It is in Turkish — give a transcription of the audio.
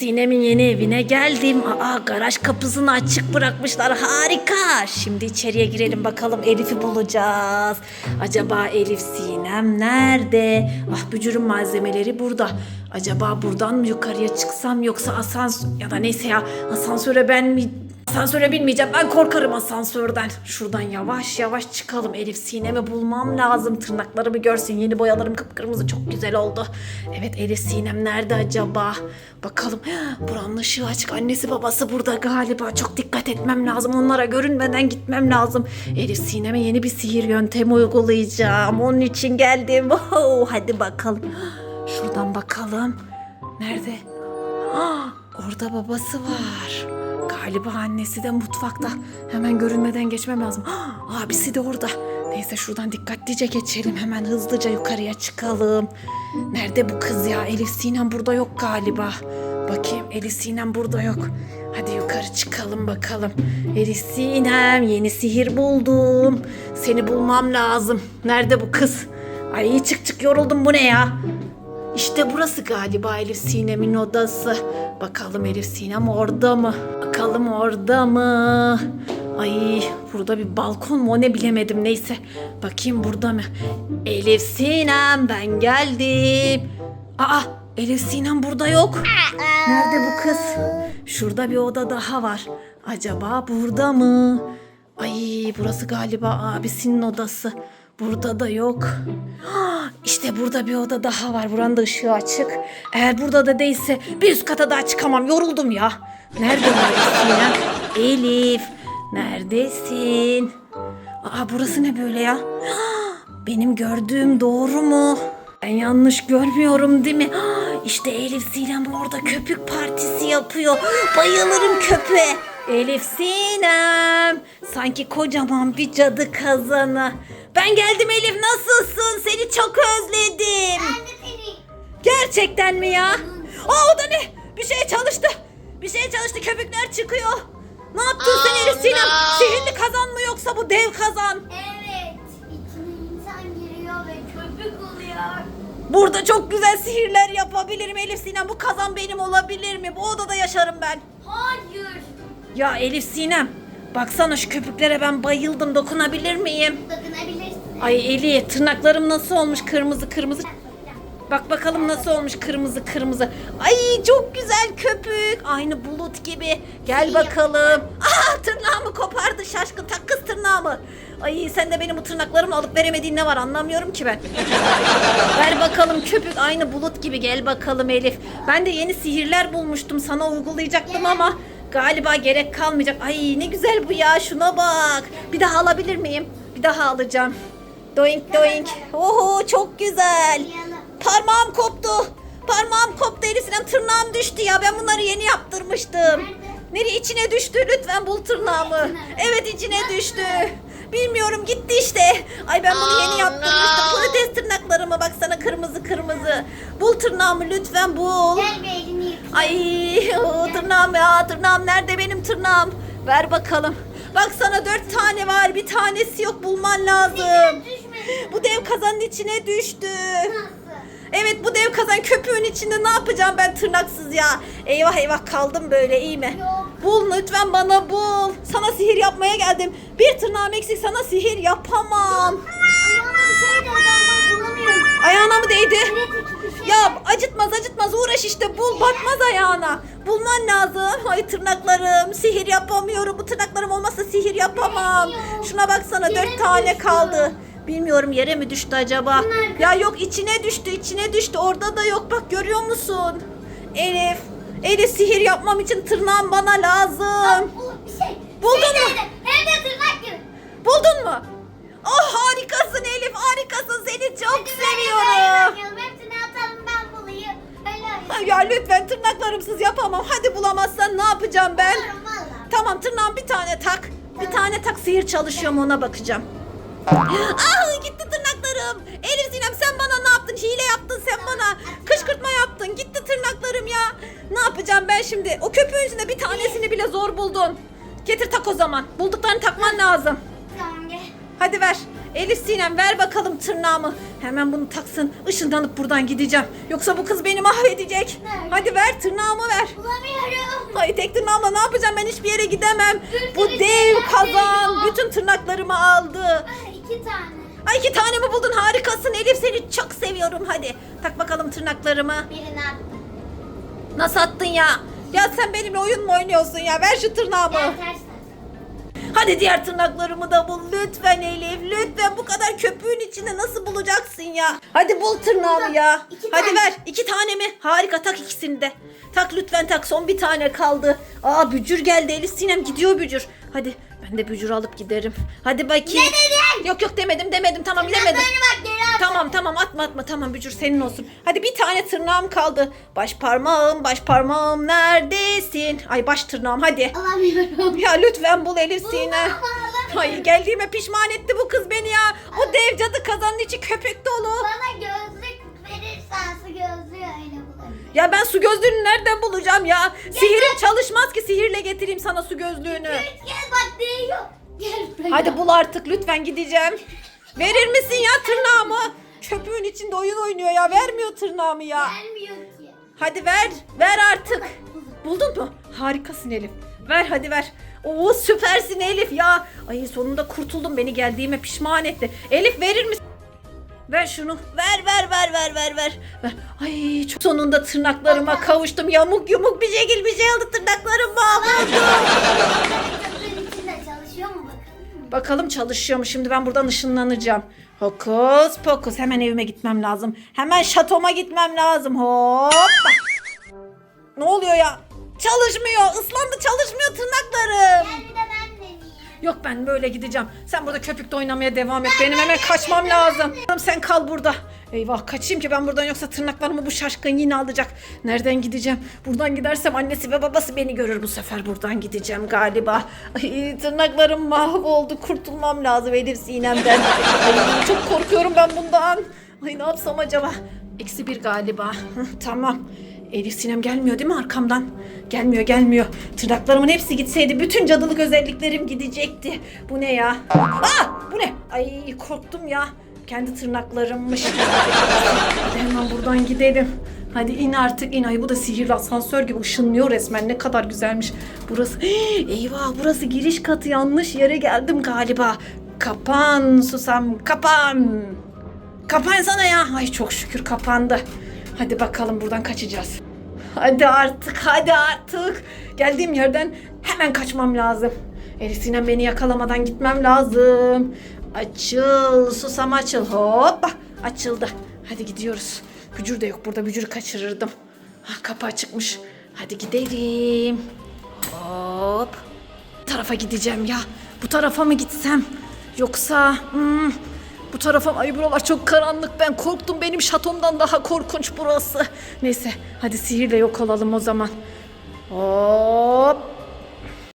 Sinem'in yeni evine geldim. Aa garaj kapısını açık bırakmışlar. Harika. Şimdi içeriye girelim bakalım Elif'i bulacağız. Acaba Elif Sinem nerede? Ah bücürün malzemeleri burada. Acaba buradan mı yukarıya çıksam yoksa asansör ya da neyse ya asansöre ben mi Asansöre binmeyeceğim. Ben korkarım asansörden. Şuradan yavaş yavaş çıkalım. Elif Sinem'i bulmam lazım. Tırnaklarımı görsün. Yeni boyalarım kıpkırmızı. Çok güzel oldu. Evet Elif Sinem nerede acaba? Bakalım. Buranın ışığı açık. Annesi babası burada galiba. Çok dikkat etmem lazım. Onlara görünmeden gitmem lazım. Elif Sinem'e yeni bir sihir yöntemi uygulayacağım. Onun için geldim. Hadi bakalım. Şuradan bakalım. Nerede? Orada babası var. Galiba annesi de mutfakta. Hemen görünmeden geçmem lazım. Ah, abisi de orada. Neyse şuradan dikkatlice geçelim. Hemen hızlıca yukarıya çıkalım. Nerede bu kız ya? Elif Sinem burada yok galiba. Bakayım Elif Sinem burada yok. Hadi yukarı çıkalım bakalım. Elif Sinem yeni sihir buldum. Seni bulmam lazım. Nerede bu kız? Ay çık çık yoruldum bu ne ya? İşte burası galiba Elif Sinem'in odası. Bakalım Elif Sinem orada mı? Bakalım orada mı? Ay burada bir balkon mu o ne bilemedim neyse. Bakayım burada mı? Elif Sinem ben geldim. Aa Elif Sinem burada yok. Nerede bu kız? Şurada bir oda daha var. Acaba burada mı? Ay burası galiba abisinin odası. Burada da yok. İşte burada bir oda daha var. Buranın da ışığı açık. Eğer burada da değilse bir üst kata daha çıkamam. Yoruldum ya. Nerede Elif Sinem? Elif. Neredesin? Aa burası ne böyle ya? Benim gördüğüm doğru mu? Ben yanlış görmüyorum değil mi? İşte Elif Sinem orada köpük partisi yapıyor. Bayılırım köpeğe. Elif Sinem. Sanki kocaman bir cadı kazanı. Ben geldim Elif nasılsın? Seni çok özledim. Ben de seni. Gerçekten mi ya? Aa o da ne? Bir şey çalıştı. Bir şey çalıştı köpükler çıkıyor. Ne yaptın sen Elif Sinem? Sihirli kazan mı yoksa bu dev kazan? Evet. İçine insan giriyor ve köpük oluyor. Burada çok güzel sihirler yapabilirim Elif Sinem. Bu kazan benim olabilir mi? Bu odada yaşarım ben. Hayır. Ya Elif Sinem. Baksana şu köpüklere ben bayıldım. Dokunabilir miyim? Dokunabilirsin. Ay Eli tırnaklarım nasıl olmuş kırmızı kırmızı. Bak bakalım nasıl olmuş kırmızı kırmızı. Ay çok güzel köpük. Aynı bulut gibi. Gel bakalım. Aa tırnağımı kopardı şaşkın. Tak kız tırnağımı. Ay sen de benim bu tırnaklarımı alıp veremediğin ne var anlamıyorum ki ben. Ver bakalım köpük aynı bulut gibi gel bakalım Elif. Ben de yeni sihirler bulmuştum sana uygulayacaktım ama galiba gerek kalmayacak. Ay ne güzel bu ya şuna bak. Bir daha alabilir miyim? Bir daha alacağım. Doink doink. Oho çok güzel. Parmağım koptu. Parmağım koptu Elif Sinem tırnağım düştü ya. Ben bunları yeni yaptırmıştım. Nereye içine düştü? Lütfen bul tırnağımı. Evet içine düştü. Bilmiyorum gitti işte. Ay ben bunu yeni yaptırmıştım. Protez tırnaklarımı baksana kırmızı kırmızı. Bul tırnağımı lütfen bul. Gel bir elini yık. Ay o tırnağım ya tırnağım nerede benim tırnağım? Ver bakalım. Bak sana dört tane var bir tanesi yok bulman lazım. Düşmedi. Bu dev kazanın içine düştü. Nasıl? Evet bu dev kazan köpüğün içinde ne yapacağım ben tırnaksız ya. Eyvah eyvah kaldım böyle iyi mi? Yok. Bul lütfen bana bul. Sana sihir yapmaya geldim. Bir tırnağım eksik sana sihir yapamam. Ayağıma bir şey de adamlar bulamıyorum. Ayağına mı değdi? Evet iki bir şey. Ya acıtmaz acıtmaz uğraş işte bul batmaz ayağına. Bulman lazım. Ay tırnaklarım sihir yapamıyorum. Bu tırnaklarım olmazsa sihir yapamam. Şuna baksana dört tane kaldı. Bilmiyorum yere mi düştü acaba? Nerede? Ya yok içine düştü içine düştü orada da yok bak görüyor musun? Elif. Elif sihir yapmam için tırnağım bana lazım. Bu bir şey. Buldun Şey mu? nerede? Hem de tırnak gibi. Buldun mu? Oh harikasın Elif harikasın seni çok seviyorum. oynayalım. Hepsini atalım ben bulayım. Öyle Ya lütfen tırnaklarımsız yapamam. Hadi bulamazsan ne yapacağım ben? valla. Tamam tırnağım bir tane tak. Bir tane tak sihir çalışıyor mu ona bakacağım. Ah gitti tırnaklarım. Elif Sinem sen bana ne yaptın? Hile yaptın sen bana. Kışkırtma yaptın. Gitti tırnaklarım ya. Ne yapacağım ben şimdi? O köpüğün içinde bir tanesini bile zor buldun. Getir tak o zaman. Bulduklarını takman lazım. Tamam gel. Hadi ver. Elif Sinem ver bakalım tırnağımı. Hemen bunu taksın. Işınlanıp buradan gideceğim. Yoksa bu kız beni mahvedecek. Nerede? Hadi ver tırnağımı ver. Bulamıyorum. Ay tek tırnağımla ne yapacağım ben hiçbir yere gidemem. Bir Bu dev şeyler kazan geliyor. bütün tırnaklarımı aldı. Ay, iki tane. Ay iki tane mi buldun harikasın Elif seni çok seviyorum hadi. Tak bakalım tırnaklarımı. Birini attım. Nasıl attın ya? Ya sen benimle oyun mu oynuyorsun ya? Ver şu tırnağımı. Gel ters ters. Hadi diğer tırnaklarımı da bul lütfen Elif. Lütfen bu kadar köpüğün içinde nasıl bulacaksın ya? Hadi bul tırnağımı ya. İki Hadi tane. ver. iki tane mi? Harika tak ikisini de. Tak lütfen tak son bir tane kaldı. Aa bücür geldi Elif Sinem gidiyor bücür. Hadi ben de bücür alıp giderim. Hadi bakayım. Ne dedin? Yok yok demedim demedim tamam demedim. Tırnaklarını bak geri at. Tamam tamam atma atma tamam bücür senin olsun. Hadi bir tane tırnağım kaldı. Baş parmağım baş parmağım neredesin? Ay baş tırnağım hadi. Alamıyorum. Ya lütfen bul Elif Sinem. Ay geldiğime pişman etti bu kız beni ya. O dev cadı kazanın içi köpek dolu. Bana gözlük verirsen su gözlüğü öyle bulabilirim. Ya ben su gözlüğünü nereden bulacağım ya? Sihirim çalışmaz ki sihirle getireyim sana su gözlüğünü. Gel bak değiyor. Gel buraya. Hadi bul artık lütfen gideceğim. Verir misin ya tırnağımı? Köpüğün içinde oyun oynuyor ya. Vermiyor tırnağımı ya. Gelmiyor ki. Hadi ver. Ver artık. Buldun mu? Harikasın Elif. Ver hadi ver. Oo süpersin Elif ya. Ay sonunda kurtuldum. Beni geldiğime pişman etti. Elif verir misin? Ver şunu. Ver ver ver ver ver ver. ver. Ay çok sonunda tırnaklarıma kavuştum. Yamuk yumuk bir şekil bir şey oldu tırnaklarım mahvoldu. bakalım? Çalışıyor mu? Şimdi ben buradan ışınlanacağım. Hokus pokus. Hemen evime gitmem lazım. Hemen şatoma gitmem lazım. Hoppa. Ne oluyor ya? Çalışmıyor. Islandı çalışmıyor tırnaklarım. Gel bir de ben deneyeyim. Yok ben böyle gideceğim. Sen burada köpükte oynamaya devam et. Benim hemen kaçmam lazım. Sen kal burada. Eyvah kaçayım ki ben buradan yoksa tırnaklarımı bu şaşkın yine alacak. Nereden gideceğim? Buradan gidersem annesi ve babası beni görür bu sefer. Buradan gideceğim galiba. Ay, tırnaklarım mahvoldu. Kurtulmam lazım Elif Sinem'den. Çok korkuyorum ben bundan. Ay ne yapsam acaba? Eksi bir galiba. Tamam. Elif Sinem gelmiyor değil mi arkamdan? Gelmiyor gelmiyor. Tırnaklarımın hepsi gitseydi bütün cadılık özelliklerim gidecekti. Bu ne ya? Aa bu ne? Ay korktum ya. Kendi tırnaklarımmış. Hadi hemen buradan gidelim. Hadi in artık in. Ay bu da sihirli asansör gibi ışınlıyor resmen. Ne kadar güzelmiş. Burası. Eyvah burası giriş katı. Yanlış yere geldim galiba. Kapan susam kapan. Kapansana ya. Ay çok şükür kapandı. Hadi bakalım buradan kaçacağız. Hadi artık hadi artık. Geldiğim yerden hemen kaçmam lazım. Elif Sinem beni yakalamadan gitmem lazım. Açıl susam açıl hoppa açıldı. Hadi gidiyoruz. Bücür de yok burada bücürü kaçırırdım. Ha, kapı açıkmış. Hadi gidelim. Hop. Bu tarafa gideceğim ya. Bu tarafa mı gitsem? Yoksa hmm, bu tarafa ay buralar çok karanlık. Ben korktum. Benim şatomdan daha korkunç burası. Neyse hadi sihirle yok olalım o zaman. Hop.